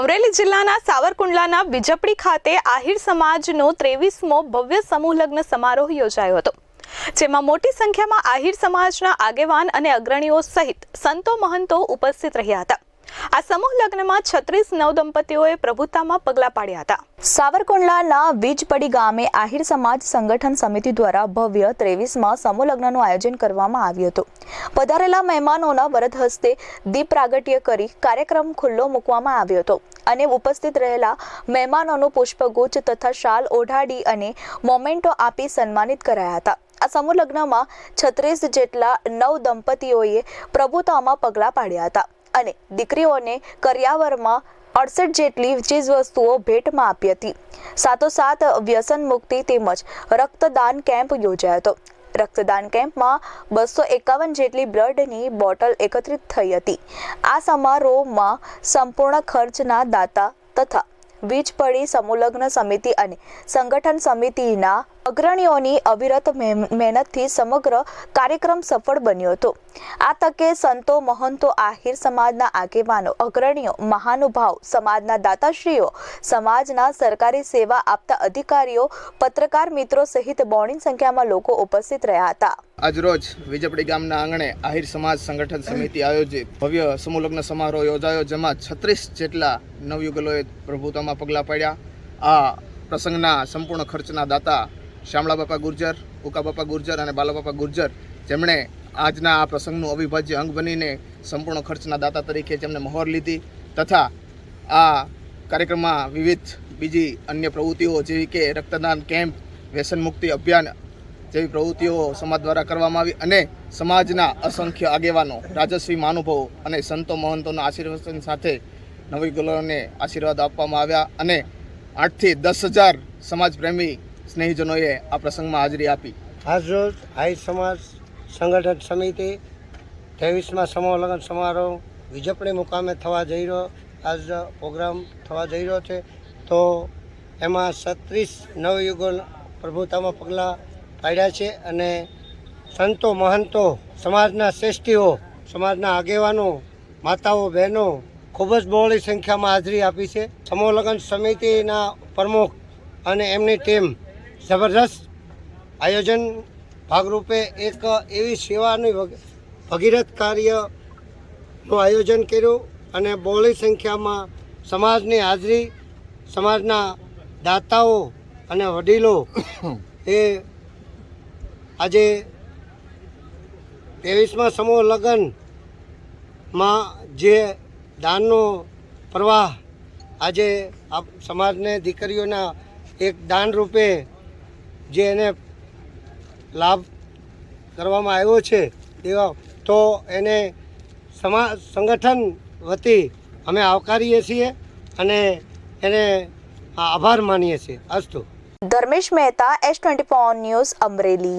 અમરેલી જિલ્લાના સાવરકુંડલાના બીજપડી ખાતે આહિર સમાજનો ત્રેવીસમો ભવ્ય સમૂહ લગ્ન સમારોહ યોજાયો હતો, જેમાં મોટી સંખ્યામાં આહિર સમાજના આગેવાન અને અગ્રણીઓ સહિત સંતો મહંતો ઉપસ્થિત રહ્યા હતા. આ સમૂહ લગ્નમાં છત્રીસ નવદંપતીઓએ પ્રભુતામાં પગલાં પાડ્યા હતા. સાવરકુંડલાના વીજપડી ગામે આહિર સમાજ સંગઠન સમિતિ દ્વારા ભવ્ય ત્રેવીસમાં સમૂહ લગ્નનું આયોજન કરવામાં આવ્યું હતું. પધારેલા મહેમાનોના વરદ હસ્તે દીપ પ્રાગટ્ય કરી કાર્યક્રમ ખુલ્લો મૂકવામાં આવ્યો હતો અને ઉપસ્થિત રહેલા મહેમાનોનું પુષ્પગુચ્છ તથા શાલ ઓઢાડી અને મોમેન્ટો આપી સન્માનિત કરાયા હતા. આ સમૂહ લગ્નમાં છત્રીસ જેટલા નવ દંપતીઓએ પ્રભુતામાં પગલાં પાડ્યા હતા. અને દીકરીઓને કરિયાવરમાં અડસઠ જેટલી ચીજવસ્તુઓ ભેટમાં આપી હતી. સાથોસાથ વ્યસન મુક્તિ તેમજ રક્તદાન કેમ્પ યોજાયો હતો. રક્તદાન કેમ્પમાં બસો એકાવન જેટલી બ્લડની બોટલ એકત્રિત થઈ હતી. આ સમારોહમાં સંપૂર્ણ ખર્ચના દાતા તથા વીજ પડી સમૂહલગ્ન સમિતિ અને સંગઠન સમિતિના અગ્રણીઓની અવિરત મહેનતથી સમગ્ર કાર્યક્રમ સફળ બન્યો હતો. આ તકે સંતો, મહંતો, આહિર સમાજના આગેવાનો, અગ્રણીઓ, મહાનુભાવ, સમાજના દાતાશ્રીઓ, સમાજના સરકારી સેવા આપતા અધિકારીઓ, પત્રકાર મિત્રો સહિત બોણી સંખ્યામાં લોકો ઉપસ્થિત રહ્યા હતા. આજરોજ વિજપડી ગામના આંગણે આહિર સમાજ સંગઠન સમિતિ આયોજિત ભવ્ય સમૂહલગ્ન સમારોહ યોજાયો, જેમાં છત્રીસ જેટલા નવયુગલોએ પ્રભુતામાં પગલાં પાડ્યા. આ પ્રસંગના સંપૂર્ણ ખર્ચના દાતા શ્યામળા બાપા ગુર્જર, ઉકા બાપા ગુર્જર અને બાલાબાપા ગુર્જર જેમણે આજના આ પ્રસંગનું અવિભાજ્ય અંગ બનીને સંપૂર્ણ ખર્ચના દાતા તરીકે જેમણે મહોર લીધી તથા આ કાર્યક્રમમાં વિવિધ બીજી અન્ય પ્રવૃત્તિઓ જેવી કે રક્તદાન કેમ્પ, વ્યસન મુક્તિ અભિયાન જેવી પ્રવૃત્તિઓ સમાજ દ્વારા કરવામાં આવી અને સમાજના અસંખ્ય આગેવાનો રાજસ્વી મહાનુભાવો અને સંતો મહંતોના આશીર્વાદ સાથે નવી ગુલોને આશીર્વાદ આપવામાં આવ્યા અને આઠથી દસ હજાર સમાજપ્રેમી સ્નેહીજનોએ આ પ્રસંગમાં હાજરી આપી. આજરોજ આઈ સમાજ સંગઠન સમિતિ ત્રેવીસમાં સમૂહ સમારોહ વિજપણી મુકામે થવા જઈ રહ્યો, આજ પ્રોગ્રામ થવા જઈ રહ્યો છે. તો એમાં છત્રીસ નવયુગો પ્રભુતામાં પગલાં પાડ્યા છે અને સંતો મહંતો, સમાજના શ્રેષ્ઠીઓ, સમાજના આગેવાનો, માતાઓ, બહેનો ખૂબ જ બહોળી સંખ્યામાં હાજરી આપી છે. સમૂહ સમિતિના પ્રમુખ અને એમની ટીમ જબરદસ્ત આયોજન ભાગરૂપે એક એવી સેવાની ભગીરથ કાર્યનું આયોજન કર્યું અને બહોળી સંખ્યામાં સમાજની હાજરી, સમાજના દાતાઓ અને વડીલો એ આજે ત્રેવીસમાં સમૂહ લગ્નમાં જે દાનનો પ્રવાહ આજે આપ, સમાજને દીકરીઓના એક દાન રૂપે જે એને લાભ કરવામાં આવ્યો છે, એવા તો એને સમા, સંગઠન વતી અમે આવકારીએ છીએ અને એને આભાર માનીએ છીએ. અસ્તુ. Dharmesh Mehta S twenty news Amreli.